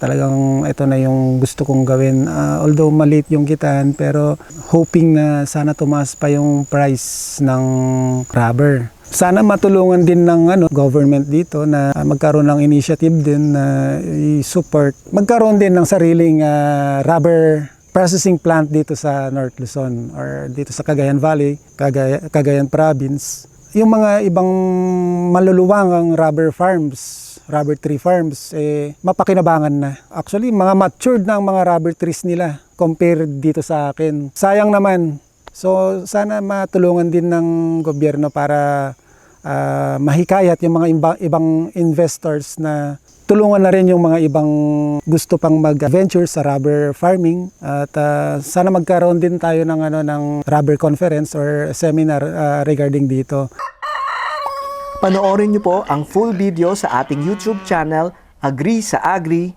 Talagang ito na yung gusto kong gawin. Ah, although maliit yung kitaan, pero hoping na sana tumaas pa yung price ng rubber. Sana matulungan din ng ano, government dito na magkaroon ng initiative din na i-support. Magkaroon din ng sariling ah, rubber processing plant dito sa North Luzon or dito sa Cagayan Valley, Cagaya, Cagayan Province. Yung mga ibang maluluwangang rubber farms, rubber tree farms, eh, mapakinabangan na. Actually, mga matured na ang mga rubber trees nila compared dito sa akin. Sayang naman. So, sana matulungan din ng gobyerno para ah, mahikayat yung mga imba- ibang investors na tulungan na rin yung mga ibang gusto pang mag-venture sa rubber farming at ah, sana magkaroon din tayo ng ano ng rubber conference or seminar ah, regarding dito. Panoorin niyo po ang full video sa ating YouTube channel, Agree sa Agri,